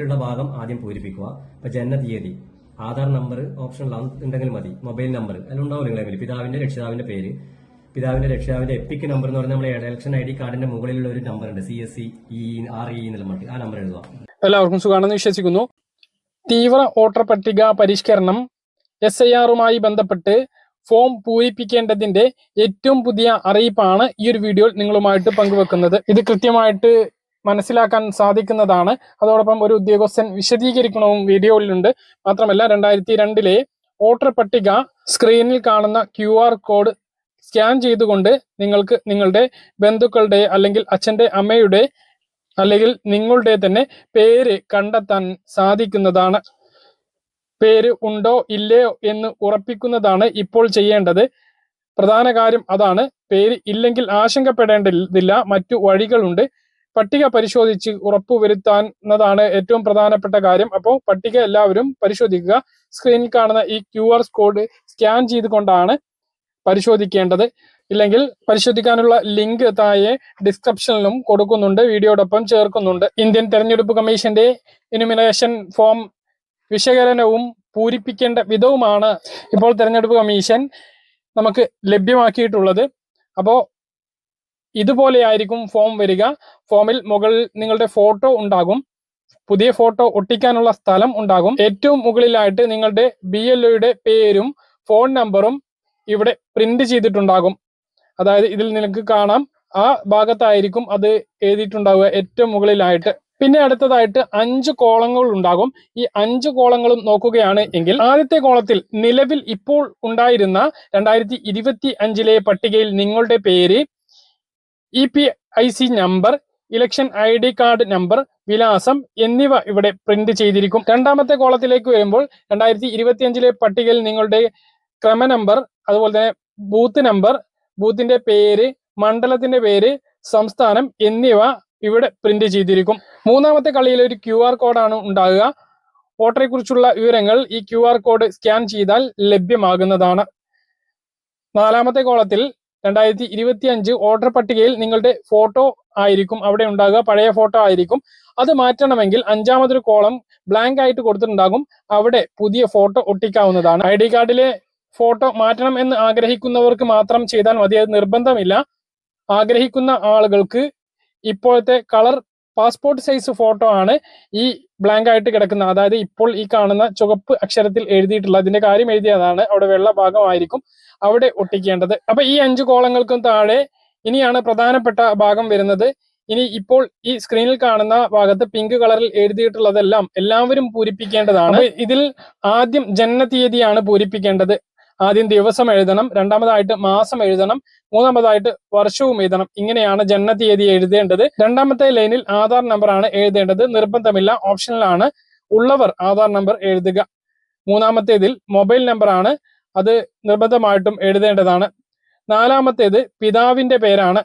കോളത്തിലുള്ള ഭാഗം ആദ്യം പൂരിപ്പിക്കുക. ഇപ്പൊ ജനന തീയതി. ആധാർ നമ്പർ ഓപ്ഷൻ ഉണ്ടെങ്കിൽ മതി. Mobile number. അല്ല നിങ്ങളെ പിതാവിന്റെ രക്ഷിതാവിന്റെ പേര്. പിതാവിന്റെ രക്ഷിതാവിന്റെ എപ്പിക് നമ്പർ എന്ന് പറഞ്ഞാൽ നമ്മുടെ ഇലക്ഷൻ ഐ ഡി കാർഡിന്റെ മുകളിലുള്ള ഒരു നമ്പർ ഉണ്ട്. C S C E R E എന്നുള്ള ആ നമ്പർ എഴുതുക. എല്ലാവർക്കും സുഖമാണെന്ന് വിശ്വസിക്കുന്നു. തീവ്ര വോട്ടർ പട്ടിക പരിഷ്കരണം എസ് ഐ ആറുമായി ബന്ധപ്പെട്ട് ഫോം പൂരിപ്പിക്കേണ്ടതിന്റെ ഏറ്റവും പുതിയ അറിയിപ്പാണ് ഈ ഒരു വീഡിയോയിൽ നിങ്ങളുമായിട്ട് പങ്കുവെക്കുന്നത്. ഇത് കൃത്യമായിട്ട് മനസ്സിലാക്കാൻ സാധിക്കുന്നതാണ്. അതോടൊപ്പം ഒരു ഉദ്യോഗസ്ഥൻ വിശദീകരിക്കണവും വീഡിയോയിലുണ്ട്. മാത്രമല്ല രണ്ടായിരത്തി രണ്ടിലെ വോട്ടർ പട്ടിക സ്ക്രീനിൽ കാണുന്ന ക്യു ആർ കോഡ് സ്കാൻ ചെയ്തുകൊണ്ട് നിങ്ങൾക്ക് നിങ്ങളുടെ ബന്ധുക്കളുടെ അല്ലെങ്കിൽ അച്ഛന്റെ അമ്മയുടെ അല്ലെങ്കിൽ നിങ്ങളുടെ തന്നെ പേര് കണ്ടെത്താൻ സാധിക്കുന്നതാണ്. പേര് ഉണ്ടോ ഇല്ലയോ എന്ന് ഉറപ്പിക്കുന്നതാണ് ഇപ്പോൾ ചെയ്യേണ്ടത്. പ്രധാന കാര്യം അതാണ്. പേര് ഇല്ലെങ്കിൽ ആശങ്കപ്പെടേണ്ടതില്ല. മറ്റു വഴികളുണ്ട്. പട്ടിക പരിശോധിച്ച് ഉറപ്പുവരുത്താവുന്നതാണ് ഏറ്റവും പ്രധാനപ്പെട്ട കാര്യം. അപ്പോൾ പട്ടിക എല്ലാവരും പരിശോധിക്കുക. സ്ക്രീനിൽ കാണുന്ന ഈ ക്യു ആർ കോഡ് സ്കാൻ ചെയ്തുകൊണ്ടാണ് പരിശോധിക്കേണ്ടത്. ഇല്ലെങ്കിൽ പരിശോധിക്കാനുള്ള ലിങ്ക് താഴെ ഡിസ്ക്രിപ്ഷനിലും കൊടുക്കുന്നുണ്ട്. വീഡിയോടൊപ്പം ചേർക്കുന്നുണ്ട്. ഇന്ത്യൻ തെരഞ്ഞെടുപ്പ് കമ്മീഷന്റെ ഇനുമിനേഷൻ ഫോം വിശകലനവും പൂരിപ്പിക്കേണ്ട വിധവുമാണ് ഇപ്പോൾ തെരഞ്ഞെടുപ്പ് കമ്മീഷൻ നമുക്ക് ലഭ്യമാക്കിയിട്ടുള്ളത്. അപ്പോൾ ഇതുപോലെയായിരിക്കും ഫോം വരിക. ഫോമിൽ മുകളിൽ നിങ്ങളുടെ ഫോട്ടോ ഉണ്ടാകും. പുതിയ ഫോട്ടോ ഒട്ടിക്കാനുള്ള സ്ഥലം ഉണ്ടാകും. ഏറ്റവും മുകളിലായിട്ട് നിങ്ങളുടെ ബി എൽ ഒയുടെ പേരും ഫോൺ നമ്പറും ഇവിടെ പ്രിന്റ് ചെയ്തിട്ടുണ്ടാകും. അതായത് ഇതിൽ നിങ്ങൾക്ക് കാണാം. ആ ഭാഗത്തായിരിക്കും അത് എഴുതിയിട്ടുണ്ടാവുക ഏറ്റവും മുകളിലായിട്ട്. പിന്നെ അടുത്തതായിട്ട് അഞ്ച് കോളങ്ങൾ ഉണ്ടാകും. ഈ അഞ്ച് കോളങ്ങളും നോക്കുകയാണ് എങ്കിൽ ആദ്യത്തെ കോളത്തിൽ നിലവിൽ ഇപ്പോൾ ഉണ്ടായിരുന്ന രണ്ടായിരത്തി ഇരുപത്തി അഞ്ചിലെ പട്ടികയിൽ നിങ്ങളുടെ പേര് E P I C number election I D card number വിലാസം എന്നിവ ഇവിടെ പ്രിന്റ് ചെയ്തിരിക്കും. രണ്ടാമത്തെ കോളത്തിലേക്ക് വരുമ്പോൾ രണ്ടായിരത്തി ഇരുപത്തി അഞ്ചിലെ പട്ടികയിൽ നിങ്ങളുടെ ക്രമ നമ്പർ അതുപോലെ തന്നെ ബൂത്ത് നമ്പർ ബൂത്തിന്റെ പേര് മണ്ഡലത്തിന്റെ പേര് സംസ്ഥാനം എന്നിവ ഇവിടെ പ്രിന്റ് ചെയ്തിരിക്കും. മൂന്നാമത്തെ കളിയിൽ ഒരു ക്യു ആർ കോഡാണ് ഉണ്ടാകുക. വോട്ടറെക്കുറിച്ചുള്ള വിവരങ്ങൾ ഈ ക്യു ആർ കോഡ് സ്കാൻ ചെയ്താൽ ലഭ്യമാകുന്നതാണ്. നാലാമത്തെ കോളത്തിൽ രണ്ടായിരത്തി ഇരുപത്തി അഞ്ച് വോട്ടർ പട്ടികയിൽ നിങ്ങളുടെ ഫോട്ടോ ആയിരിക്കും അവിടെ ഉണ്ടാകുക പഴയ ഫോട്ടോ ആയിരിക്കും. അത് മാറ്റണമെങ്കിൽ അഞ്ചാമതൊരു കോളം ബ്ലാങ്ക് ആയിട്ട് കൊടുത്തിട്ടുണ്ടാകും. അവിടെ പുതിയ ഫോട്ടോ ഒട്ടിക്കാവുന്നതാണ്. ഐ ഡി കാർഡിലെ ഫോട്ടോ മാറ്റണം എന്ന് ആഗ്രഹിക്കുന്നവർക്ക് മാത്രം ചെയ്താൽ മതി. അത് നിർബന്ധമില്ല. ആഗ്രഹിക്കുന്ന ആളുകൾക്ക് ഇപ്പോഴത്തെ കളർ പാസ്പോർട്ട് സൈസ് ഫോട്ടോ ആണ് ഈ ബ്ലാങ്ക് ആയിട്ട് കിടക്കുന്ന അതായത് ഇപ്പോൾ ഈ കാണുന്ന ചുവപ്പ് അക്ഷരത്തിൽ എഴുതിയിട്ടുള്ള അതിന്റെ കാര്യം എഴുതിയതാണ്. അവിടെ വെള്ള ഭാഗമായിരിക്കും അവിടെ ഒട്ടിക്കേണ്ടത്. അപ്പൊ ഈ അഞ്ച് കോളങ്ങൾക്കും താഴെ ഇനിയാണ് പ്രധാനപ്പെട്ട ഭാഗം വരുന്നത്. ഇനി ഇപ്പോൾ ഈ സ്ക്രീനിൽ കാണുന്ന ഭാഗത്ത് പിങ്ക് കളറിൽ എഴുതിയിട്ടുള്ളതെല്ലാം എല്ലാവരും പൂരിപ്പിക്കേണ്ടതാണ്. ഇതിൽ ആദ്യം ജനന തീയതിയാണ് പൂരിപ്പിക്കേണ്ടത്. ആദ്യം ദിവസം എഴുതണം രണ്ടാമതായിട്ട് മാസം എഴുതണം മൂന്നാമതായിട്ട് വർഷവും എഴുതണം. ഇങ്ങനെയാണ് ജനനതീയതി എഴുതേണ്ടത്. രണ്ടാമത്തെ ലൈനിൽ ആധാർ നമ്പർ ആണ് എഴുതേണ്ടത്. നിർബന്ധമില്ല ഓപ്ഷനിലാണ് ഉള്ളവർ ആധാർ നമ്പർ എഴുതുക. മൂന്നാമത്തേതിൽ മൊബൈൽ നമ്പർ ആണ്. അത് നിർബന്ധമായിട്ടും എഴുതേണ്ടതാണ്. നാലാമത്തേത് പിതാവിന്റെ പേരാണ്.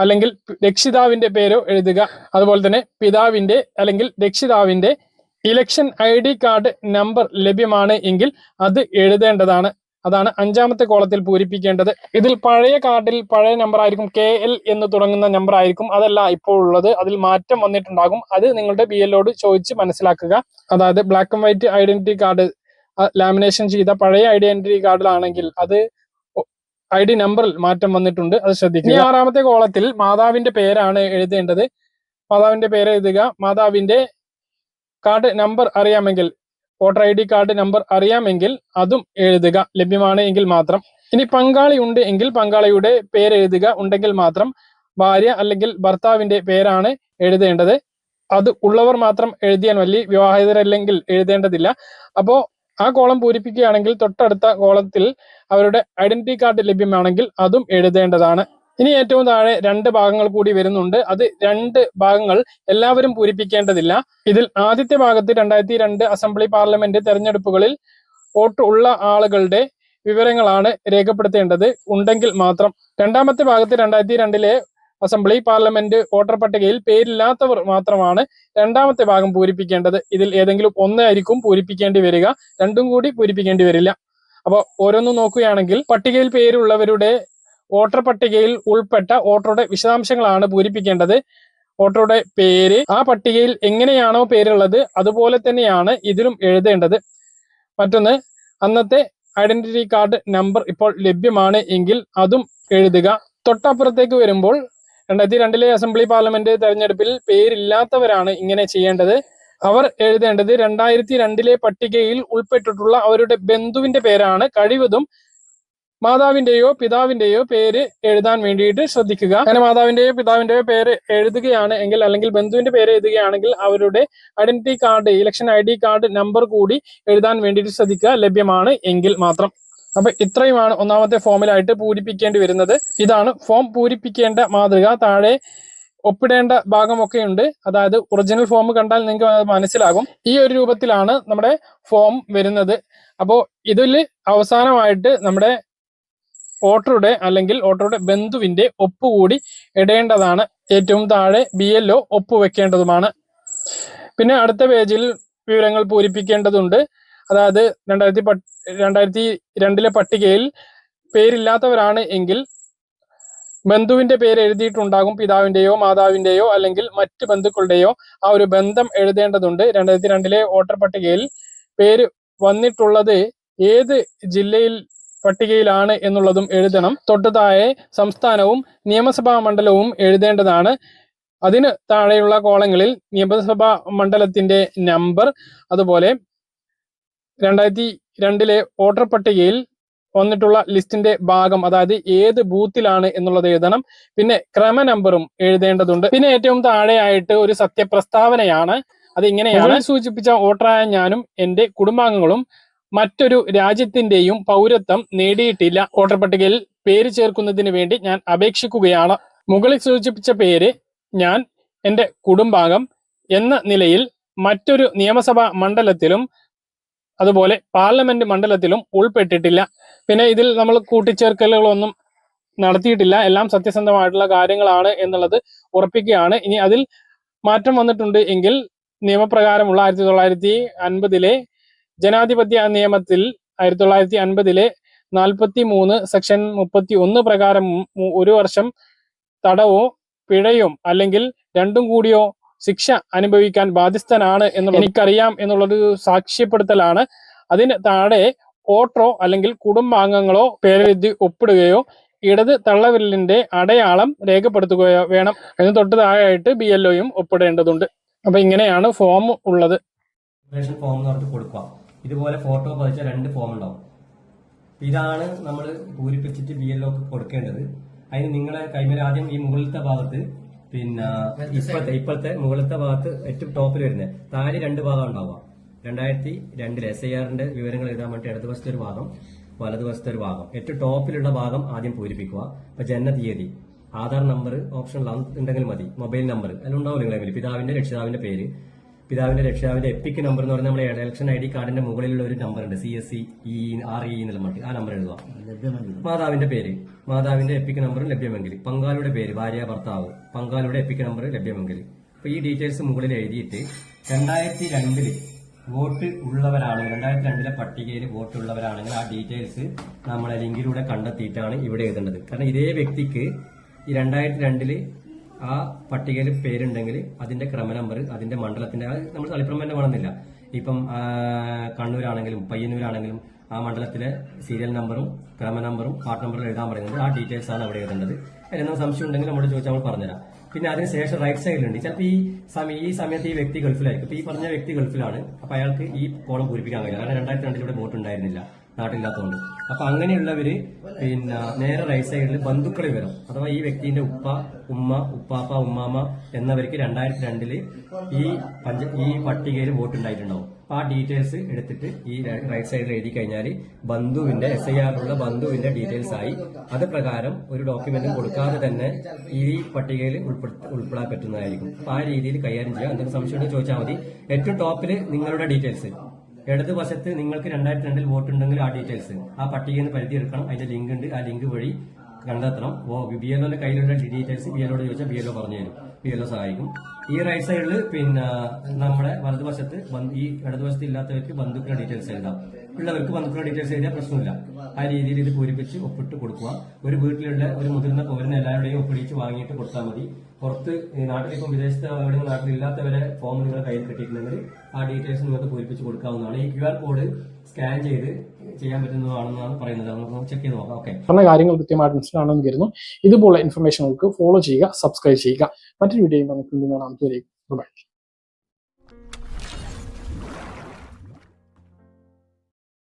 അല്ലെങ്കിൽ രക്ഷിതാവിന്റെ പേരോ എഴുതുക. അതുപോലെ തന്നെ പിതാവിന്റെ അല്ലെങ്കിൽ രക്ഷിതാവിന്റെ election I D card number ലഭ്യമാണ് എങ്കിൽ അത് എഴുതേണ്ടതാണ്. അതാണ് അഞ്ചാമത്തെ കോളത്തിൽ പൂരിപ്പിക്കേണ്ടത്. ഇതിൽ പഴയ കാർഡിൽ പഴയ നമ്പർ ആയിരിക്കും കെ എൽ എന്ന് തുടങ്ങുന്ന നമ്പർ ആയിരിക്കും അതല്ല ഇപ്പോൾ ഉള്ളത്. അതിൽ മാറ്റം വന്നിട്ടുണ്ടാകും. അത് നിങ്ങളുടെ ബി എല്ലോട് ചോദിച്ച് മനസ്സിലാക്കുക. അതായത് black and white identity card lamination ചെയ്ത പഴയ ഐഡന്റിറ്റി കാർഡിലാണെങ്കിൽ അത് ഐ ഡി നമ്പറിൽ മാറ്റം വന്നിട്ടുണ്ട്. അത് ശ്രദ്ധിക്കുക. ആറാമത്തെ കോളത്തിൽ മാതാവിന്റെ പേരാണ് എഴുതേണ്ടത്. മാതാവിന്റെ പേര് എഴുതുക. മാതാവിന്റെ കാർഡ് നമ്പർ അറിയാമെങ്കിൽ voter I D card number അറിയാമെങ്കിൽ അതും എഴുതുക. ലഭ്യമാണ് എങ്കിൽ മാത്രം. ഇനി പങ്കാളി ഉണ്ട് എങ്കിൽ പങ്കാളിയുടെ പേര് എഴുതുക. ഉണ്ടെങ്കിൽ മാത്രം ഭാര്യ അല്ലെങ്കിൽ ഭർത്താവിന്റെ പേരാണ് എഴുതേണ്ടത്. അത് ഉള്ളവർ മാത്രം എഴുതിയാൽ മതി. വിവാഹിതരല്ലെങ്കിൽ എഴുതേണ്ടതില്ല. അപ്പോ ആ കോളം പൂരിപ്പിക്കുകയാണെങ്കിൽ തൊട്ടടുത്ത കോളത്തിൽ അവരുടെ ഐഡന്റിറ്റി കാർഡ് ലഭ്യമാണെങ്കിൽ അതും എഴുതേണ്ടതാണ്. ഇനി ഏറ്റവും താഴെ രണ്ട് ഭാഗങ്ങൾ കൂടി വരുന്നുണ്ട്. അത് രണ്ട് ഭാഗങ്ങൾ എല്ലാവരും പൂരിപ്പിക്കേണ്ടതില്ല. ഇതിൽ ആദ്യത്തെ ഭാഗത്ത് രണ്ടായിരത്തി രണ്ട് അസംബ്ലി പാർലമെന്റ് തെരഞ്ഞെടുപ്പുകളിൽ വോട്ട് ഉള്ള ആളുകളുടെ വിവരങ്ങളാണ് രേഖപ്പെടുത്തേണ്ടത്. ഉണ്ടെങ്കിൽ മാത്രം. രണ്ടാമത്തെ ഭാഗത്ത് രണ്ടായിരത്തി രണ്ടിലെ അസംബ്ലി പാർലമെന്റ് വോട്ടർ പട്ടികയിൽ പേരില്ലാത്തവർ മാത്രമാണ് രണ്ടാമത്തെ ഭാഗം പൂരിപ്പിക്കേണ്ടത്. ഇതിൽ ഏതെങ്കിലും ഒന്നായിരിക്കും പൂരിപ്പിക്കേണ്ടി വരിക. രണ്ടും കൂടി പൂരിപ്പിക്കേണ്ടി വരില്ല. അപ്പോൾ ഓരോന്നും നോക്കുകയാണെങ്കിൽ പട്ടികയിൽ പേരുള്ളവരുടെ വോട്ടർ പട്ടികയിൽ ഉൾപ്പെട്ട വോട്ടറുടെ വിശദാംശങ്ങളാണ് പൂരിപ്പിക്കേണ്ടത്. വോട്ടറുടെ പേര് ആ പട്ടികയിൽ എങ്ങനെയാണോ പേരുള്ളത് അതുപോലെ തന്നെയാണ് ഇതിലും എഴുതേണ്ടത്. മറ്റൊന്ന് അന്നത്തെ ഐഡന്റിറ്റി കാർഡ് നമ്പർ ഇപ്പോൾ ലഭ്യമാണ് എങ്കിൽ അതും എഴുതുക. തൊട്ടപ്പുറത്തേക്ക് വരുമ്പോൾ രണ്ടായിരത്തി രണ്ടിലെ അസംബ്ലി പാർലമെന്റ് തെരഞ്ഞെടുപ്പിൽ പേരില്ലാത്തവരാണ് ഇങ്ങനെ ചെയ്യേണ്ടത്. അവർ എഴുതേണ്ടത് രണ്ടായിരത്തി രണ്ടിലെ പട്ടികയിൽ ഉൾപ്പെട്ടിട്ടുള്ള അവരുടെ ബന്ധുവിന്റെ പേരാണ്. കഴിവതും മാതാവിന്റെയോ പിതാവിന്റെയോ പേര് എഴുതാൻ വേണ്ടിയിട്ട് ശ്രദ്ധിക്കുക. അങ്ങനെ മാതാവിന്റെയോ പിതാവിന്റെയോ പേര് എഴുതുകയാണ് എങ്കിൽ അല്ലെങ്കിൽ ബന്ധുവിന്റെ പേര് എഴുതുകയാണെങ്കിൽ അവരുടെ identity card election I D card number കൂടി എഴുതാൻ വേണ്ടിയിട്ട് ശ്രദ്ധിക്കുക. ലഭ്യമാണ് എങ്കിൽ മാത്രം. അപ്പൊ ഇത്രയുമാണ് ഒന്നാമത്തെ ഫോമിലായിട്ട് പൂരിപ്പിക്കേണ്ടി വരുന്നത്. ഇതാണ് ഫോം പൂരിപ്പിക്കേണ്ട മാതൃക. താഴെ ഒപ്പിടേണ്ട ഭാഗമൊക്കെ ഉണ്ട് അതായത് ഒറിജിനൽ ഫോം കണ്ടാൽ നിങ്ങൾക്ക് മനസ്സിലാകും. ഈ ഒരു രൂപത്തിലാണ് നമ്മുടെ ഫോം വരുന്നത്. അപ്പോൾ ഇതിൽ അവസാനമായിട്ട് നമ്മുടെ വോട്ടറുടെ അല്ലെങ്കിൽ ഓട്ടറുടെ ബന്ധുവിന്റെ ഒപ്പുകൂടി ഇടേണ്ടതാണ്. ഏറ്റവും താഴെ ബി എൽ ഒ ഒപ്പ് വെക്കേണ്ടതുമാണ് പിന്നെ അടുത്ത പേജിൽ വിവരങ്ങൾ പൂരിപ്പിക്കേണ്ടതുണ്ട്. അതായത് രണ്ടായിരത്തി പട്ട് രണ്ടായിരത്തി രണ്ടിലെ പട്ടികയിൽ പേരില്ലാത്തവരാണ് എങ്കിൽ ബന്ധുവിന്റെ പേര് എഴുതിയിട്ടുണ്ടാകും. പിതാവിന്റെയോ മാതാവിന്റെയോ അല്ലെങ്കിൽ മറ്റ് ബന്ധുക്കളുടെയോ ആ ഒരു ബന്ധം എഴുതേണ്ടതുണ്ട്. രണ്ടായിരത്തി രണ്ടിലെ വോട്ടർ പട്ടികയിൽ പേര് വന്നിട്ടുള്ളത് ഏത് ജില്ലയിൽ പട്ടികയിലാണ് എന്നുള്ളതും എഴുതണം. തൊട്ട് താഴെ സംസ്ഥാനവും നിയമസഭാ മണ്ഡലവും എഴുതേണ്ടതാണ്. അതിന് താഴെയുള്ള കോളങ്ങളിൽ നിയമസഭാ മണ്ഡലത്തിന്റെ നമ്പർ അതുപോലെ രണ്ടായിരത്തി രണ്ടിലെ വോട്ടർ പട്ടികയിൽ വന്നിട്ടുള്ള ലിസ്റ്റിന്റെ ഭാഗം അതായത് ഏത് ബൂത്തിലാണ് എന്നുള്ളത് എഴുതണം. പിന്നെ ക്രമ നമ്പറും എഴുതേണ്ടതുണ്ട്. പിന്നെ ഏറ്റവും താഴെയായിട്ട് ഒരു സത്യപ്രസ്താവനയാണ്. അത് ഇങ്ങനെയാണ് സൂചിപ്പിച്ച വോട്ടറായ ഞാനും എന്റെ കുടുംബാംഗങ്ങളും മറ്റൊരു രാജ്യത്തിന്റെയും പൗരത്വം നേടിയിട്ടില്ല. വോട്ടർ പട്ടികയിൽ പേര് ചേർക്കുന്നതിന് വേണ്ടി ഞാൻ അപേക്ഷിക്കുകയാണ്. മുകളിൽ സൂചിപ്പിച്ച പേര് ഞാൻ എന്റെ കുടുംബാംഗം എന്ന നിലയിൽ മറ്റൊരു നിയമസഭാ മണ്ഡലത്തിലും അതുപോലെ പാർലമെന്റ് മണ്ഡലത്തിലും ഉൾപ്പെട്ടിട്ടില്ല. പിന്നെ ഇതിൽ നമ്മൾ കൂട്ടിച്ചേർക്കലുകളൊന്നും നടത്തിയിട്ടില്ല. എല്ലാം സത്യസന്ധമായിട്ടുള്ള കാര്യങ്ങളാണ് എന്നുള്ളത് ഉറപ്പിക്കുകയാണ്. ഇനി അതിൽ മാറ്റം വന്നിട്ടുണ്ട് എങ്കിൽ നിയമപ്രകാരമുള്ള ആയിരത്തി തൊള്ളായിരത്തി അൻപതിലെ ജനാധിപത്യ നിയമത്തിൽ ആയിരത്തി തൊള്ളായിരത്തി അൻപതിലെ നാൽപ്പത്തി മൂന്ന് സെക്ഷൻ മുപ്പത്തി ഒന്ന് പ്രകാരം ഒരു വർഷം തടവോ പിഴയോ അല്ലെങ്കിൽ രണ്ടും കൂടിയോ ശിക്ഷ അനുഭവിക്കാൻ ബാധ്യസ്ഥനാണ് എന്നുള്ളത് എനിക്കറിയാം എന്നുള്ളൊരു സാക്ഷ്യപ്പെടുത്തലാണ്. അതിന് താഴെ ഓട്ടോ അല്ലെങ്കിൽ കുടുംബാംഗങ്ങളോ പേരെഴുതി ഒപ്പിടുകയോ ഇടത് തള്ളവിരലിന്റെ അടയാളം രേഖപ്പെടുത്തുകയോ വേണം. അതിന് തൊട്ട് താഴെയായിട്ട് ബി എൽ ഒയും ഒപ്പിടേണ്ടതുണ്ട്. അപ്പൊ ഇങ്ങനെയാണ് ഫോം ഉള്ളത്. ഫോം എന്ന് കൊടുക്കുക ഇതുപോലെ ഫോട്ടോ പതിച്ച രണ്ട് ഫോം ഉണ്ടാവും. ഇതാണ് നമ്മൾ പൂരിപ്പിച്ചിട്ട് ബി എൽ ഒക്കെ കൊടുക്കേണ്ടത്. അതിന് നിങ്ങളെ കൈമേൽ ആദ്യം ഈ മുകളിലത്തെ ഭാഗത്ത് പിന്നെ ഇപ്പോഴത്തെ ഇപ്പോഴത്തെ മുകളിലത്തെ ഭാഗത്ത് ഏറ്റവും ടോപ്പിൽ വരുന്നത്. താഴെ രണ്ട് ഭാഗം ഉണ്ടാവുക. രണ്ടായിരത്തി രണ്ടിൽ എസ് ഐ ആറിന്റെ വിവരങ്ങൾ എഴുതാൻ വേണ്ടി ഇടതുവശത്തെ ഒരു ഭാഗം വലതുവശത്തെ ഒരു ഭാഗം. ഏറ്റവും ടോപ്പിലുള്ള ഭാഗം ആദ്യം പൂരിപ്പിക്കുക. അപ്പൊ ജനന തീയതി. ആധാർ നമ്പർ ഓപ്ഷൻ ഉണ്ടെങ്കിൽ മതി. മൊബൈൽ നമ്പർ അതിലുണ്ടാവും നിങ്ങളെ. പിതാവിന്റെ രക്ഷിതാവിന്റെ പേര്. പിതാവിന്റെ രക്ഷിതാവിന്റെ എപ്പിക് നമ്പർ എന്ന് പറഞ്ഞാൽ നമ്മുടെ ഇലക്ഷൻ ഐ ഡി കാർഡിന്റെ മുകളിലുള്ള ഒരു നമ്പർ ഉണ്ട്. C S C E R E എന്നുള്ള മട്ടി. ആ നമ്പർ എഴുതുക. മാതാവിന്റെ പേര്. മാതാവിന്റെ എപ്പിക് നമ്പർ ലഭ്യമെങ്കിൽ പങ്കാളിയുടെ പേര് ഭാര്യ ഭർത്താവ്. പങ്കാളിയുടെ എപ്പിക് നമ്പർ ലഭ്യമെങ്കിൽ അപ്പൊ ഈ ഡീറ്റെയിൽസ് മുകളിൽ എഴുതിയിട്ട് രണ്ടായിരത്തി രണ്ടിൽ വോട്ട് ഉള്ളവരാണെങ്കിൽ രണ്ടായിരത്തി രണ്ടിലെ പട്ടികയിൽ വോട്ട് ഉള്ളവരാണെങ്കിൽ ആ ഡീറ്റെയിൽസ് നമ്മളെ ലിങ്കിലൂടെ കണ്ടെത്തിയിട്ടാണ് ഇവിടെ എഴുതേണ്ടത്. കാരണം ഇതേ വ്യക്തിക്ക് ഈ രണ്ടായിരത്തി രണ്ടിൽ ആ പട്ടികയിൽ പേരുണ്ടെങ്കിൽ അതിന്റെ ക്രമ നമ്പർ അതിന്റെ മണ്ഡലത്തിന്റെ നമ്മൾ തളിപ്പുറം തന്നെ വേണമെന്നില്ല. ഇപ്പം കണ്ണൂരാണെങ്കിലും പയ്യന്നൂരാണെങ്കിലും ആ മണ്ഡലത്തിലെ സീരിയൽ നമ്പറും ക്രമ നമ്പറും കാർഡ് നമ്പറും എഴുതാൻ പറയുന്നത് ആ ഡീറ്റെയിൽസ് ആണ് അവിടെ എഴുതേണ്ടത്. അതിനെന്തെങ്കിലും സംശയം ഉണ്ടെങ്കിൽ നമ്മൾ ചോദിച്ചാൽ നമ്മൾ പറഞ്ഞുതരാം. പിന്നെ അതിനുശേഷം റൈറ്റ് സൈഡിലുണ്ട് ചിലപ്പോൾ ഈ സമയം ഈ സമയത്ത് ഈ വ്യക്തി ഗൾഫിലായിരിക്കും. ഇപ്പൊ ഈ പറഞ്ഞ വ്യക്തി ഗൾഫിലാണ്. അപ്പൊ അയാൾക്ക് ഈ കോളം പൂരിപ്പിക്കാൻ കഴിയില്ല. കാരണം രണ്ടായിരത്തി രണ്ടിലൂടെ വോട്ട് ഉണ്ടായിരുന്നില്ല. നാട്ടിലില്ലാത്തതുകൊണ്ട് അപ്പൊ അങ്ങനെയുള്ളവര് പിന്നെ നേരെ റൈറ്റ് സൈഡിൽ ബന്ധുക്കൾ വരും. അഥവാ ഈ വ്യക്തിന്റെ ഉപ്പ ഉമ്മ ഉപ്പാപ്പ ഉമ്മാമ എന്നവർക്ക് രണ്ടായിരത്തി രണ്ടിൽ ഈ പഞ്ച ഈ പട്ടികയിൽ വോട്ട് ഉണ്ടായിട്ടുണ്ടാവും അപ്പൊ ആ ഡീറ്റെയിൽസ് എടുത്തിട്ട് ഈ റൈറ്റ് സൈഡിൽ എഴുതി കഴിഞ്ഞാൽ ബന്ധുവിന്റെ എസ് ഐ ആറിലുള്ള ബന്ധുവിന്റെ ഡീറ്റെയിൽസ് ആയി. അത് പ്രകാരം ഒരു ഡോക്യുമെന്റും കൊടുക്കാതെ തന്നെ ഈ പട്ടികയിൽ ഉൾപ്പെടാൻ പറ്റുന്നതായിരിക്കും. അപ്പൊ ആ രീതിയിൽ കൈകാര്യം ചെയ്യുക എന്തെങ്കിലും സംശയം ചോദിച്ചാൽ മതി. ഏറ്റവും ടോപ്പിൽ നിങ്ങളുടെ ഡീറ്റെയിൽസ് ഇടത് വശത്ത് നിങ്ങൾക്ക് രണ്ടായിരത്തി രണ്ടിൽ വോട്ട് ഉണ്ടെങ്കിൽ ആ ഡീറ്റെയിൽസ് ആ പട്ടികയിൽ നിന്ന് പരിധി എടുക്കണം അതിന്റെ ലിങ്ക് ഉണ്ട്. ആ ലിങ്ക് വഴി കണ്ടെത്തണം. ഓ ബി എൽ ഒന്റെ കയ്യിലുള്ള ഡീറ്റെയിൽസ് ബി എൽ ചോദിച്ചാൽ ബി എൽഒ പറഞ്ഞു തരും. ബി എൽഒ സഹായിക്കും. ഈ റൈറ്റ് സൈഡിൽ പിന്നെ നമ്മുടെ വലതുവശത്ത് ഈ ഇടതുവശത്ത് ഇല്ലാത്തവർക്ക് ബന്ധുക്കളുടെ ഡീറ്റെയിൽസ് എഴുതാം. ഉള്ളവർക്ക് ബന്ധുക്കളുടെ ഡീറ്റെയിൽസ് എഴുതിയാൽ പ്രശ്നമില്ല. ആ രീതിയിൽ ഇത് പൂരിപ്പിച്ച് ഒപ്പിട്ട് കൊടുക്കുക. ഒരു വീട്ടിലുള്ള ഒരു മുതിർന്ന പൗരൻ എല്ലാവരുടെയും ഒപ്പിടിച്ച് വാങ്ങിയിട്ട് കൊടുത്താൽ മതി. പുറത്ത് ഇപ്പം വിദേശത്ത് എവിടെയും നാട്ടിൽ ഇല്ലാത്തവരെ ഫോം നിങ്ങളുടെ കയ്യിൽ കിട്ടിയിട്ടുണ്ടെങ്കിൽ ആ ഡീറ്റെയിൽസ് നിങ്ങൾക്ക് പൂരിപ്പിച്ച് കൊടുക്കാവുന്നതാണ്. ഈ ക്യു ആർ കോഡ് സ്കാൻ ചെയ്ത് ചെയ്യാൻ പറ്റുന്നതാണെന്നാണ് പറയുന്നത്. നമുക്ക് ചെക്ക് ചെയ്ത് നോക്കാം. ഓക്കെ പറഞ്ഞ കാര്യങ്ങൾ കൃത്യമായിട്ട് മനസ്സിലാണെന്ന് കരുതുന്നു. ഇതുപോലുള്ള ഇൻഫർമേഷനുകൾക്ക് ഫോളോ ചെയ്യുക സബ്സ്ക്രൈബ് ചെയ്യുക. മറ്റൊരു വീഡിയോയും നമുക്ക് കാണാം. ബൈ